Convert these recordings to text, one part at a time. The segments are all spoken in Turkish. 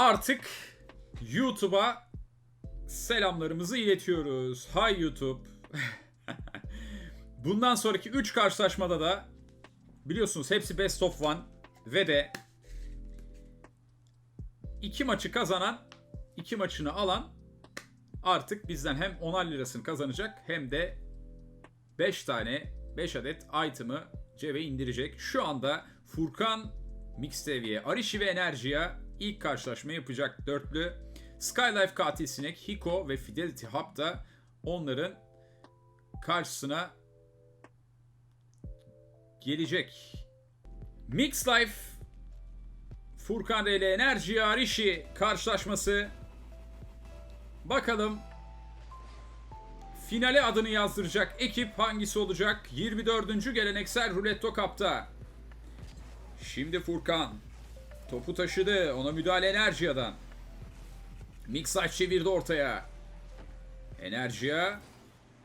Artık YouTube'a selamlarımızı iletiyoruz. Hay YouTube. Bundan sonraki 3 karşılaşmada da biliyorsunuz hepsi best of one ve de iki maçı kazanan, iki maçını alan artık bizden hem 10'ar lirasını kazanacak hem de 5 tane 5 adet item'ı cebe indirecek. Şu anda Furkan Mixtevi'ye, Arishi ve Enerji'ye ilk karşılaşma yapacak dörtlü. Skylife Katil Sinek, Hiko ve Fidelity Hub da onların karşısına gelecek. Mix Life Furkan RL Enerji Arishi karşılaşması. Bakalım finale adını yazdıracak ekip hangisi olacak? 24. geleneksel Ruletto Cup'ta. Şimdi Furkan topu taşıdı. Ona müdahale Enerjia'dan. Mix Life çevirdi ortaya. Enerjiya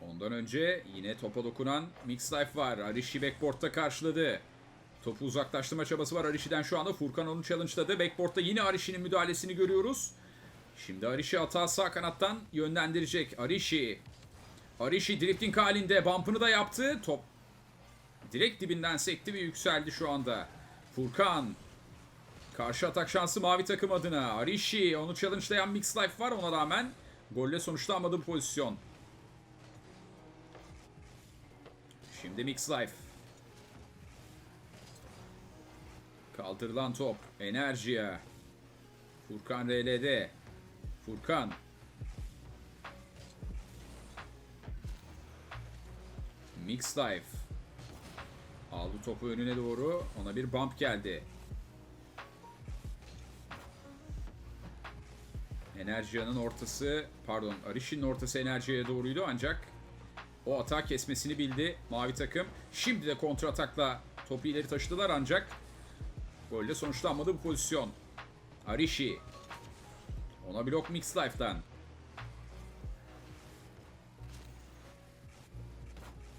Ondan önce yine topa dokunan Mix Life var. Arishi backboard'da karşıladı. Topu uzaklaştırma çabası var Arishi'den şu anda. Furkan onu challenge'ladı. Backboard'da yine Arishi'nin müdahalesini görüyoruz. Şimdi Arishi hata sağ kanattan yönlendirecek. Arishi. Arishi drifting halinde bump'ını da yaptı. Top direkt dibinden sekti ve yükseldi şu anda. Furkan. Karşı atak şansı mavi takım adına. Arishi onu challenge'layan Mix Life var ona rağmen. Golle sonuçlanmadı bu pozisyon. Şimdi Mix Life. Kaldırılan top. Enerjiye. Furkan RL'de. Furkan. Mix Life. Aldı topu önüne doğru. Ona bir bump geldi. Enerjiya'nın ortası, pardon Arishi'nin ortası Enerjiya'ya doğruydu ancak o atak kesmesini bildi mavi takım. Şimdi de kontra atakla topu ileri taşıdılar ancak golle sonuçlanmadı bu pozisyon. Arishi. Ona blok Mix Life'dan.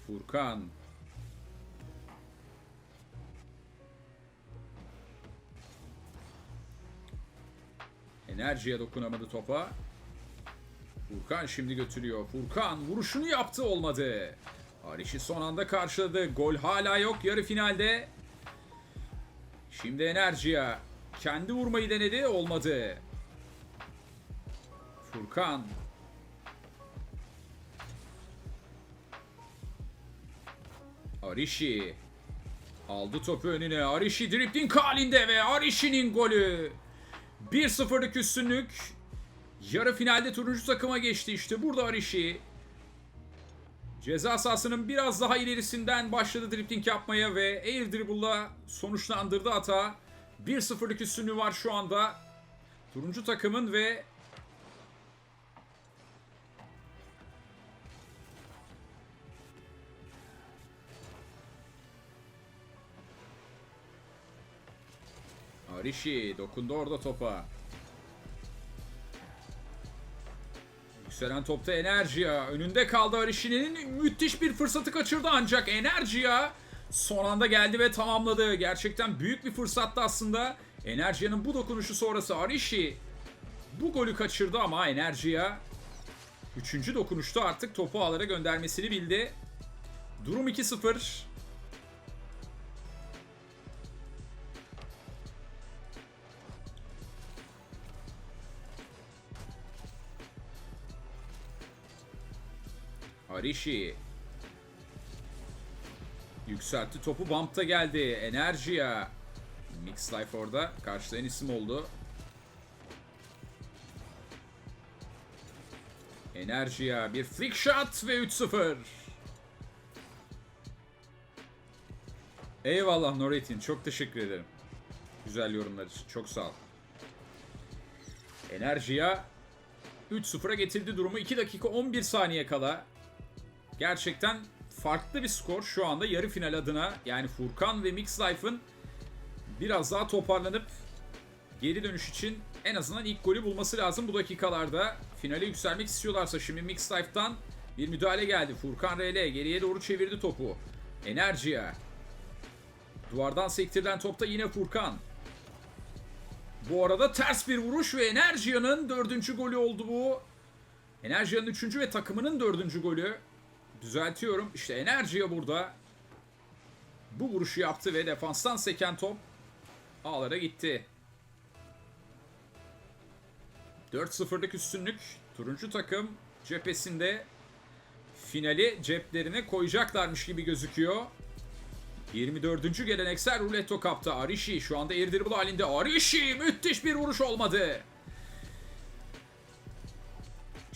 Furkan. Enerjiye dokunamadı topa. Furkan şimdi götürüyor. Furkan vuruşunu yaptı olmadı. Ariş'i son anda karşıladı. Gol hala yok yarı finalde. Şimdi Enerjiya kendi vurmayı denedi olmadı. Furkan. Arishi aldı topu önüne. Arishi dripling halinde ve Arishi'nin golü. 1-0'lık üstünlük Yarı finalde turuncu takıma geçti işte burada Arishi. Ceza sahasının biraz daha ilerisinden başladı drifting yapmaya ve air dribble'la sonuçlandırdı hata. 1-0'lık üstünlüğü var şu anda. Turuncu takımın ve Arishi dokundu orada topa. Yükselen topta Enerjiya. Önünde kaldı Arishi'nin müthiş bir fırsatı kaçırdı ancak Enerjiya son anda geldi ve tamamladı. Gerçekten büyük bir fırsattı aslında. Enerjiya'nın bu dokunuşu sonrası Arishi bu golü kaçırdı ama Enerjiya 3. dokunuşta artık topu ağlara göndermesini bildi. Durum 2-0. Arishi. Yükseltti topu bump'ta geldi. Enerjiya. Mix Life orada. Karşılayan isim oldu. Enerjiya bir flick shot ve 3-0. Eyvallah Noretin. Çok teşekkür ederim. Güzel yorumlar için. Çok sağ ol. Enerjiya 3-0'a getirdi durumu. 2 dakika 11 saniye kala. Gerçekten farklı bir skor şu anda yarı final adına. Yani Furkan ve Mix Life'ın biraz daha toparlanıp geri dönüş için en azından ilk golü bulması lazım bu dakikalarda. Finale yükselmek istiyorlarsa şimdi Mix Life'dan bir müdahale geldi. Furkan RL geriye doğru çevirdi topu. Enerjiye. Duvardan sektirilen topta yine Furkan. Bu arada ters bir vuruş ve Energia'nın dördüncü golü oldu bu. Energia'nın üçüncü ve takımının dördüncü golü. Düzeltiyorum. İşte Energia burada. Bu vuruşu yaptı ve defanstan seken top ağlara gitti. 4-0'lık üstünlük turuncu takım cephesinde finali ceplerine koyacaklarmış gibi gözüküyor. 24. geleneksel Ruletto Cup'ta Arishi şu anda dribble halinde. Arishi müthiş bir vuruş olmadı.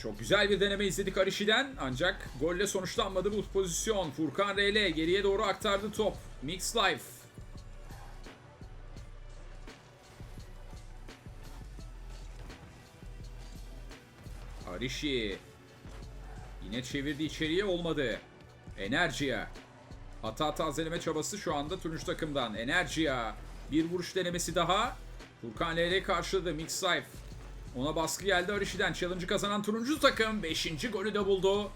Çok güzel bir deneme izledik Arishi'den ancak golle sonuçlanmadı bu pozisyon. Furkan RL geriye doğru aktardı top. Mix Life. Arishi yine çevirdi içeriye olmadı. Enerjiya. Hata tazeleme çabası şu anda turuncu takımdan. Enerjiya. Bir vuruş denemesi daha. Furkan LL karşıladı. Mix Life. Ona baskı geldi Arishi'den. Challenge'ı kazanan turuncu takım 5. golü de buldu.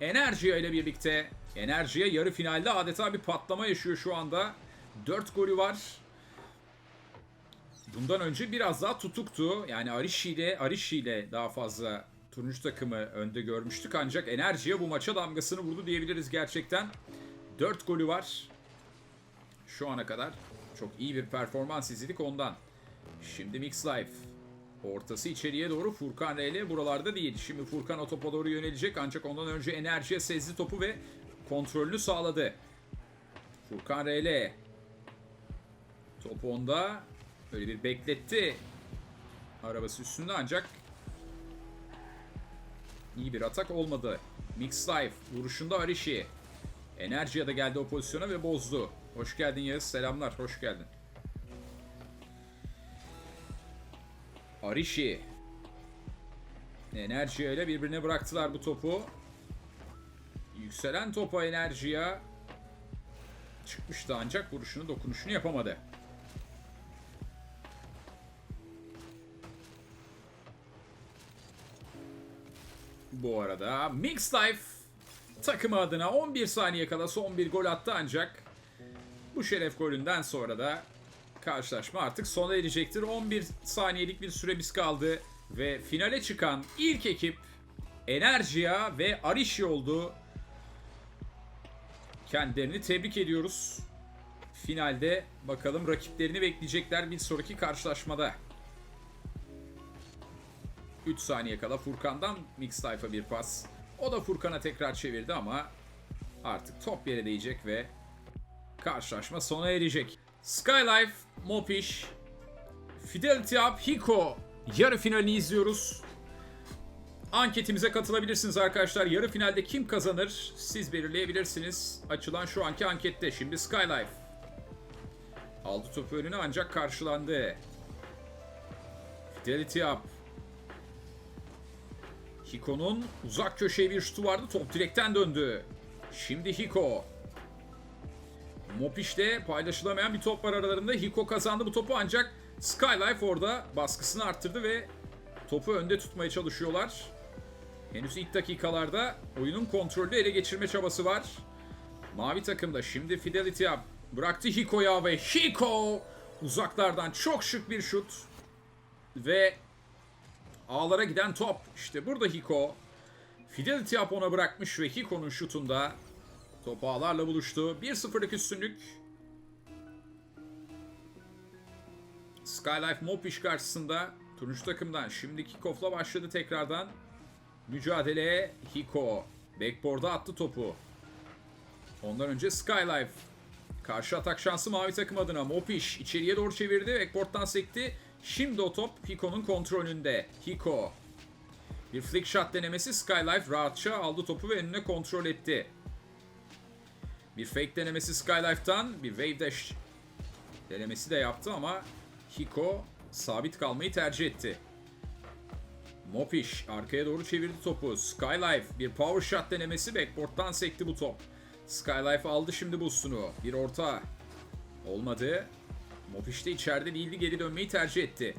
Enerjiya ile birlikte. Enerjiya yarı finalde adeta bir patlama yaşıyor şu anda. 4 golü var. Bundan önce biraz daha tutuktu. Yani Arishi ile Arishi ile daha fazla turuncu takımı önde görmüştük. Ancak Enerjiya bu maça damgasını vurdu diyebiliriz gerçekten. 4 golü var. Şu ana kadar çok iyi bir performans izledik ondan. Şimdi Mix Life. Ortası içeriye doğru Furkan RL buralarda değil. Şimdi Furkan o topa doğru yönelecek ancak ondan önce Enerjiye sezdi topu ve kontrolünü sağladı. Furkan RL. Topu onda. Böyle bir bekletti. Arabası üstünde ancak iyi bir atak olmadı. Mix Life vuruşunda Arishi. Enerjiye de geldi o pozisyona ve bozdu. Hoş geldin Yağız. Selamlar. Hoş geldin. Arishi. Enerjiye ile birbirine bıraktılar bu topu. Yükselen topa Enerjiye çıkmıştı ancak vuruşunu dokunuşunu yapamadı. Bu arada Mix Life takımı adına 11 saniye kala son bir gol attı ancak bu şeref golünden sonra da karşılaşma artık sona erecektir. 11 saniyelik bir süremiz kaldı ve finale çıkan ilk ekip Enerjiya ve Arishi oldu. Kendilerini tebrik ediyoruz. Finalde bakalım rakiplerini bekleyecekler bir sonraki karşılaşmada. 3 saniye kala Furkan'dan Mix Life'a bir pas. O da Furkan'a tekrar çevirdi ama artık top yere değecek ve karşılaşma sona erecek. Skylife, Mopish, Fidelity Up, Hiko yarı finalini izliyoruz. Anketimize katılabilirsiniz arkadaşlar. Yarı finalde kim kazanır siz belirleyebilirsiniz. Açılan şu anki ankette. Şimdi Skylife. Aldı topu önüne ancak karşılandı. Fidelity Up. Hiko'nun uzak köşeye bir şutu vardı. Top direkten döndü. Şimdi Hiko. Mopiş'te paylaşılamayan bir top var aralarında. Hiko kazandı bu topu ancak Skylife orada baskısını arttırdı ve topu önde tutmaya çalışıyorlar. Henüz ilk dakikalarda oyunun kontrolü ele geçirme çabası var. Mavi takımda şimdi Fidelity bıraktı Hiko'ya ve Hiko uzaklardan çok şık bir şut ve ağlara giden top. İşte burada Hiko. Fidelity ona bırakmış ve Hiko'nun şutunda top ağlarla buluştu. 1-0'lık üstünlük. Skylife Mopish karşısında turuncu takımdan şimdi kickoff'la başladı tekrardan. Mücadeleye Hiko. Backboard'a attı topu. Ondan önce Skylife. Karşı atak şansı mavi takım adına. Mopish içeriye doğru çevirdi. Backboard'dan sekti. Şimdi o top Hiko'nun kontrolünde. Hiko. Bir flick shot denemesi Skylife rahatça aldı topu ve önüne kontrol etti. Bir fake denemesi Skylife'tan bir wave dash denemesi de yaptı ama Hiko sabit kalmayı tercih etti. Mopish arkaya doğru çevirdi topu. Skylife bir power shot denemesi backboard'dan sekti bu top. Skylife aldı şimdi boostunu. Bir orta. Olmadı. Mopish de içeride değildi geri dönmeyi tercih etti.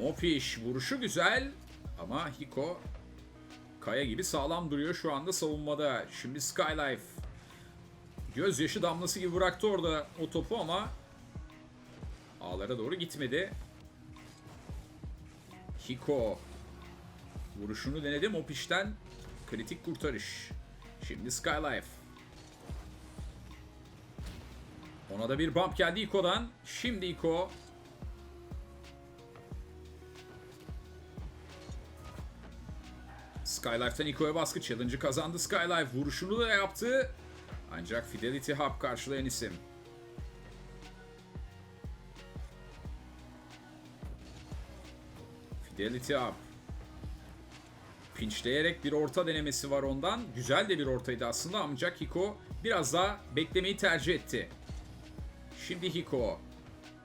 Mopish vuruşu güzel ama Hiko kaya gibi sağlam duruyor şu anda savunmada. Şimdi Skylife gözyaşı damlası gibi bıraktı orada o topu ama ağlara doğru gitmedi. Hiko. Vuruşunu denedi Mopiş'ten. Kritik kurtarış. Şimdi Skylife. Ona da bir bump geldi Hiko'dan. Şimdi Hiko. Skylife'den Hiko'ya baskı challenge'ı kazandı Skylife. Vuruşunu da yaptı. Ancak Fidelity Hub karşılayan isim. Fidelity Hub. Pinçleyerek bir orta denemesi var ondan. Güzel de bir ortaydı aslında ancak Hiko biraz daha beklemeyi tercih etti. Şimdi Hiko.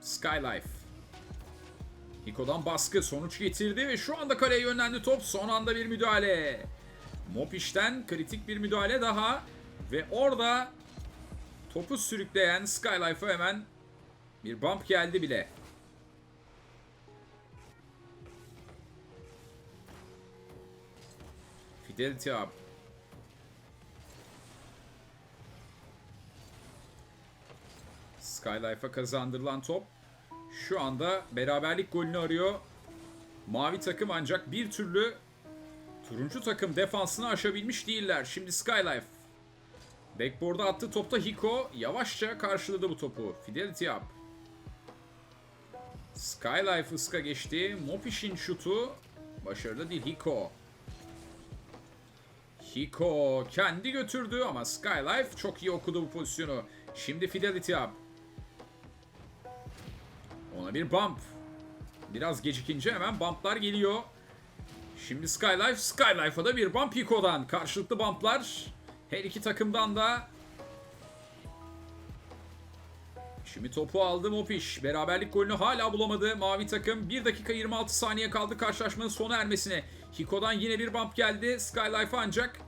Skylife. Hiko'dan baskı sonuç getirdi ve şu anda kaleye yönlendi top. Son anda bir müdahale. Mopiş'ten kritik bir müdahale daha. Ve orada topu sürükleyen Skylife'a hemen bir bump geldi bile. Fidelity Hub. Skylife'a kazandırılan top şu anda beraberlik golünü arıyor. Mavi takım ancak bir türlü turuncu takım defansını aşabilmiş değiller. Şimdi Skylife. Backboard'a attığı topta Hiko yavaşça karşıladı bu topu. Fidelity up. Skylife ıska geçti. Mopish'in şutu başarılı değil. Hiko. Hiko kendi götürdü ama Skylife çok iyi okudu bu pozisyonu. Şimdi Fidelity up. Ona bir bump. Biraz gecikince hemen bumplar geliyor. Şimdi Skylife, Skylife'a da bir bump Hiko'dan. Karşılıklı bumplar. Her iki takımdan da. Şimdi topu aldı Mopiş. Beraberlik golünü hala bulamadı mavi takım. 1 dakika 26 saniye kaldı karşılaşmanın sona ermesine. Hiko'dan yine bir bump geldi. Skylife ancak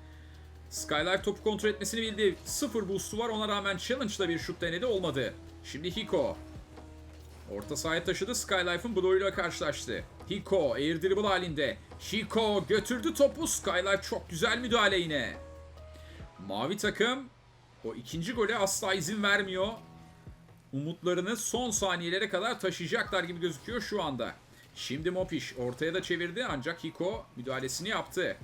Skylife topu kontrol etmesini bildi. Sıfır boost'u var ona rağmen challenge'da bir şut denedi olmadı. Şimdi Hiko. Orta sahaya taşıdı Skylife'ın bloğuyla karşılaştı. Hiko air dribble halinde. Hiko götürdü topu. Skylife çok güzel müdahale yine. Mavi takım o ikinci gole asla izin vermiyor. Umutlarını son saniyelere kadar taşıyacaklar gibi gözüküyor şu anda. Şimdi Mopiş ortaya da çevirdi ancak Hiko müdahalesini yaptı.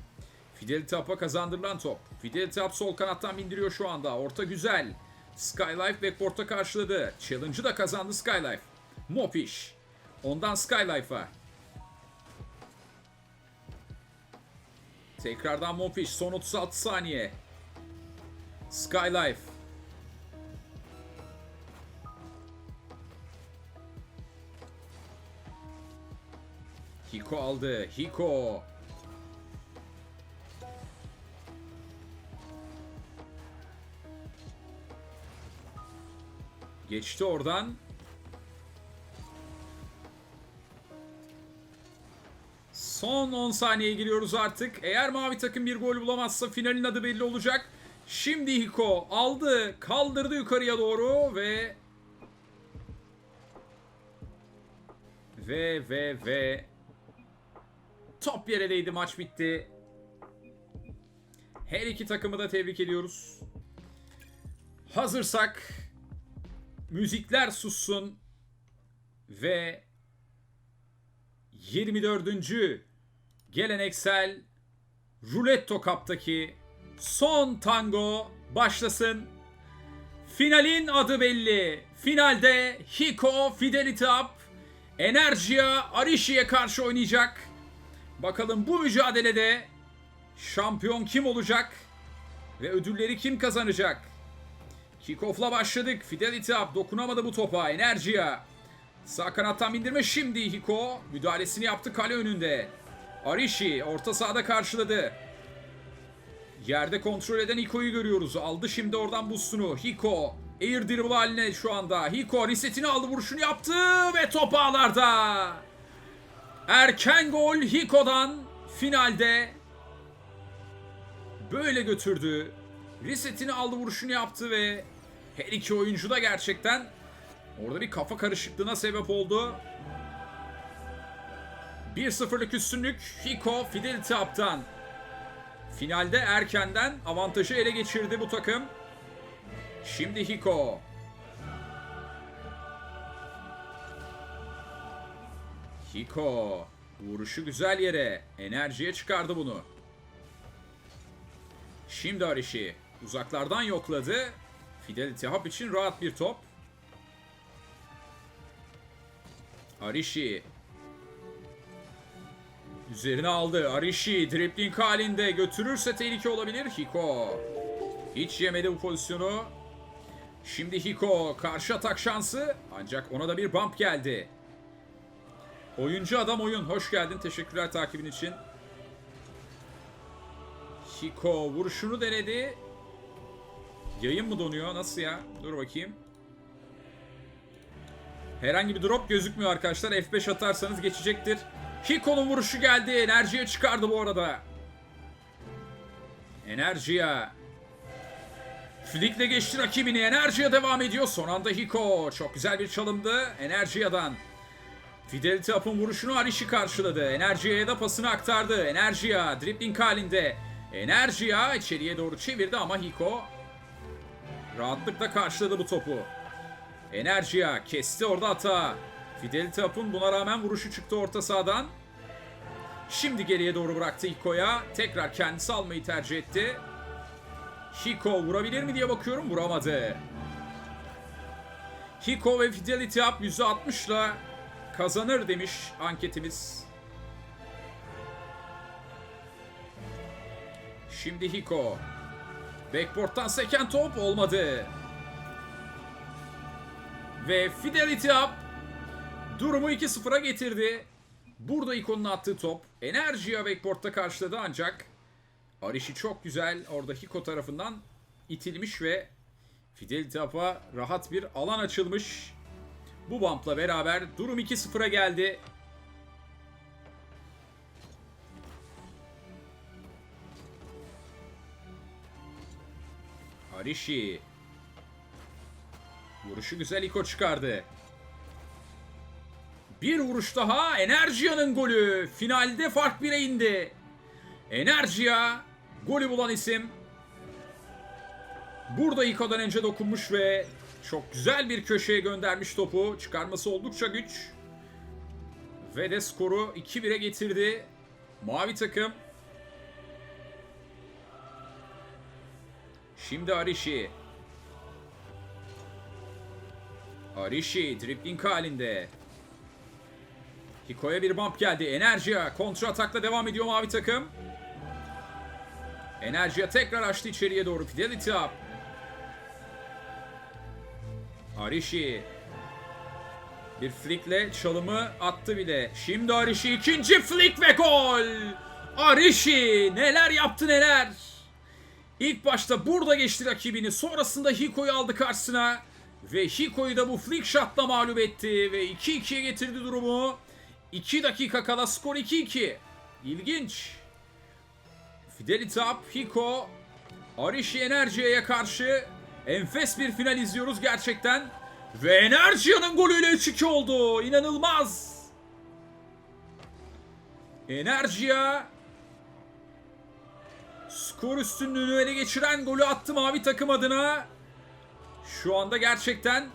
Fidelity Up'a kazandırılan top. Fidelity Up sol kanattan bindiriyor şu anda. Orta güzel. Skylife backboard'a karşıladı. Challenge'ı da kazandı Skylife. Mopiş. Ondan Skylife'a. Tekrardan Mopiş. Son 36 saniye. Skylife. Hiko aldı. Hiko. Geçti oradan. Son 10 saniyeye giriyoruz artık. Eğer mavi takım bir gol bulamazsa finalin adı belli olacak. Şimdi Hiko aldı, kaldırdı yukarıya doğru ve ve ve ve top yere değdi maç bitti. Her iki takımı da tebrik ediyoruz. Hazırsak müzikler sussun ve 24. geleneksel Ruletto Cup'taki son tango başlasın. Finalin adı belli. Finalde Hiko Fidelity Up Enerjia Arishi'ye karşı oynayacak. Bakalım bu mücadelede şampiyon kim olacak ve ödülleri kim kazanacak? Kickoff'la başladık. Fidelity Up dokunamadı bu topa. Enerjia Sağ kanattan bindirme şimdi Hiko müdahalesini yaptı kale önünde. Arishi orta sahada karşıladı. Yerde kontrol eden Hiko'yu görüyoruz. Aldı şimdi oradan boostunu. Hiko air dribble haline şu anda. Hiko resetini aldı vuruşunu yaptı ve top ağlarda. Erken gol Hiko'dan finalde böyle götürdü. Resetini aldı vuruşunu yaptı ve her iki oyuncu da gerçekten Orada bir kafa karışıklığına sebep oldu. 1-0'lık üstünlük Hiko Fidelity Up'tan. Finalde erkenden avantajı ele geçirdi bu takım. Şimdi Hiko. Hiko. Vuruşu güzel yere. Enerjiye çıkardı bunu. Şimdi Arishi. Uzaklardan yokladı. Fidelity Hub için rahat bir top. Arishi. Üzerine aldı. Arishi dribbling halinde götürürse tehlike olabilir. Hiko. Hiç yemedi bu pozisyonu. Şimdi Hiko karşı atak şansı. Ancak ona da bir bump geldi. Oyuncu adam oyun. Hoş geldin. Teşekkürler takibin için. Hiko vuruşunu denedi. Yayın mı donuyor? Nasıl ya? Dur bakayım. Herhangi bir drop gözükmüyor arkadaşlar. F5 atarsanız geçecektir. Hiko'nun vuruşu geldi. Enerjiye çıkardı bu arada. Enerjiye. Flick'le geçti rakibini. Enerjiye devam ediyor. Son anda Hiko. Çok güzel bir çalımdı. Enerjiya'dan. Fidelity Up'ın vuruşunu Arishi karşıladı. Enerjia'ya da pasını aktardı. Enerjiya dribbling halinde. Enerjiya içeriye doğru çevirdi ama Hiko rahatlıkla karşıladı bu topu. Enerjiya kesti orada hata. Fidelity Up'ın buna rağmen vuruşu çıktı orta sahadan. Şimdi geriye doğru bıraktı Hiko'ya. Tekrar kendisi almayı tercih etti. Hiko vurabilir mi diye bakıyorum. Vuramadı. Hiko ve Fidelity Up %60'la kazanır demiş anketimiz. Şimdi Hiko. Backboard'dan seken top olmadı. Ve Fidelity Up durumu 2-0'a getirdi. Burada Hiko'nun attığı top Enerjiya backboard'da karşıladı ancak Arishi çok güzel orada Hiko tarafından itilmiş ve Fidelity Up'a rahat bir alan açılmış. Bu bump'la beraber durum 2-0'a geldi. Arishi. Vuruşu güzel Iko çıkardı. Bir vuruş daha. Enerjiya'nın golü. Finalde fark 1'e indi. Enerjiya golü bulan isim. Burada Iko'dan önce dokunmuş ve çok güzel bir köşeye göndermiş topu. Çıkarması oldukça güç. Ve de skoru 2-1'e getirdi. Mavi takım. Şimdi Arishi. Arishi dribbling halinde. Hiko'ya bir bump geldi. Enerjiya kontra atakla devam ediyor mavi takım. Enerjiya tekrar açtı içeriye doğru. Fidelity up. Arishi. Bir flickle çalımı attı bile. Şimdi Arishi ikinci flick ve gol. Arishi neler yaptı neler. İlk başta burada geçti rakibini. Sonrasında Hiko'yu aldı karşısına. Ve Hiko'yu da bu flick shot'la mağlup etti. Ve 2-2'ye getirdi durumu. 2 dakika kala skor 2-2. İlginç. Fidelity Up, Hiko, Arishi Enerjia'ya karşı enfes bir final izliyoruz gerçekten. Ve Enerjia'nın golüyle 3-2 oldu. İnanılmaz. Enerjia skor üstünlüğünü ele geçiren golü attı mavi takım adına. Şu anda gerçekten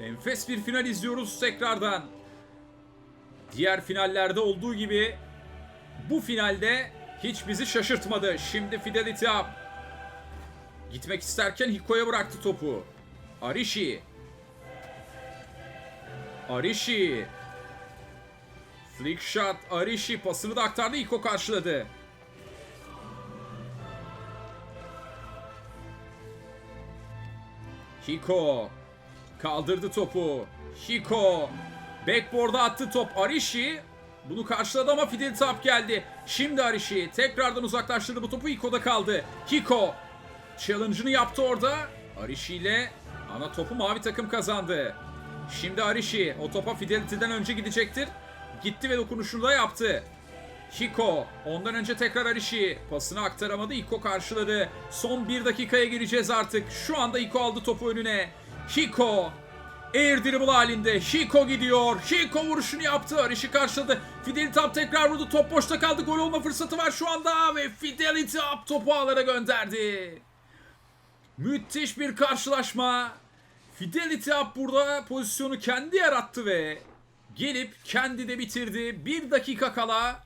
enfes bir final izliyoruz tekrardan. Diğer finallerde olduğu gibi bu finalde hiç bizi şaşırtmadı. Şimdi Fidelity Up. Gitmek isterken Hiko'ya bıraktı topu. Arishi. Arishi. Flick shot. Arishi pasını da aktardı. Hiko karşıladı. Hiko. Kaldırdı topu. Hiko. Backboard'a attı top. Arishi. Bunu karşıladı ama Fidel Tap geldi. Şimdi Arishi tekrardan uzaklaştırdı bu topu. Hiko'da kaldı. Hiko. Challenge'ını yaptı orada. Arishi ile ana topu mavi takım kazandı. Şimdi Arishi o topa Fidelity'den önce gidecektir. Gitti ve dokunuşunu da yaptı. Hiko. Ondan önce tekrar Arishi. Pasını aktaramadı. Hiko karşıladı. Son bir dakikaya gireceğiz artık. Şu anda Hiko aldı topu önüne. Hiko. Air dribble halinde. Hiko gidiyor. Hiko vuruşunu yaptı. Arishi karşıladı. Fidelity Up tekrar vurdu. Top boşta kaldı. Gol olma fırsatı var şu anda. Ve Fidelity Up topu ağlara gönderdi. Müthiş bir karşılaşma. Fidelity Up burada pozisyonu kendi yarattı ve gelip kendi de bitirdi. Bir dakika kala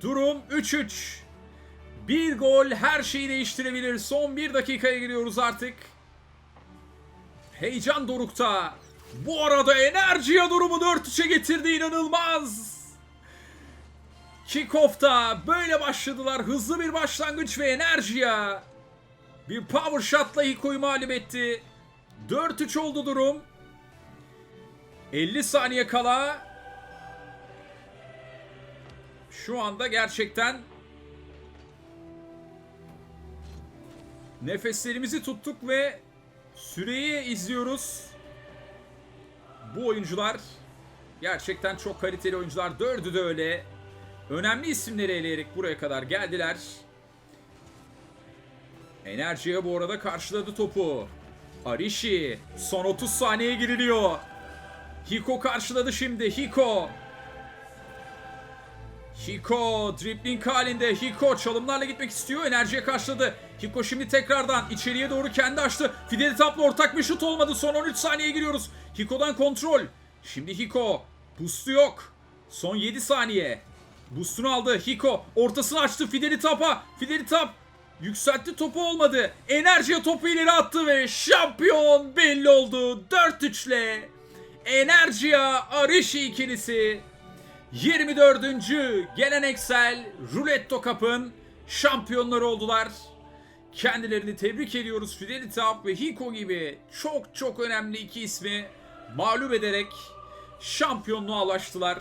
durum 3-3. Bir gol her şeyi değiştirebilir. Son bir dakikaya giriyoruz artık. Heyecan dorukta. Bu arada enerjiye durumu 4-3'e getirdi inanılmaz. Kickoff'ta böyle başladılar. Hızlı bir başlangıç ve enerjiya. Bir power shot'la Hiko'yu mağlup etti. 4-3 oldu durum. 50 saniye kala. Şu anda gerçekten nefeslerimizi tuttuk ve süreyi izliyoruz. Bu oyuncular gerçekten çok kaliteli oyuncular. Dördü de öyle. Önemli isimleri eleyerek buraya kadar geldiler. Enerjiye bu arada karşıladı topu. Arishi son 30 saniye giriliyor. Hiko karşıladı şimdi. Hiko. Hiko dribbling halinde. Hiko çalımlarla gitmek istiyor. Enerjiye karşıladı. Hiko şimdi tekrardan içeriye doğru kendi açtı. Fidel Tap'la ortak bir şut olmadı. Son 13 saniye giriyoruz. Hiko'dan kontrol. Şimdi Hiko. Boost'u yok. Son 7 saniye. Boost'unu aldı. Hiko ortasını açtı Fideli Tap'a. Fideli Tap yükseltti topu olmadı. Enerjiye topu ileri attı ve şampiyon belli oldu. 4-3 ile Enerjiya Arishi ikilisi 24. geleneksel Ruletto Cup'ın şampiyonları oldular. Kendilerini tebrik ediyoruz. Fidelity Up ve Hiko gibi çok çok önemli iki ismi mağlup ederek şampiyonluğa ulaştılar.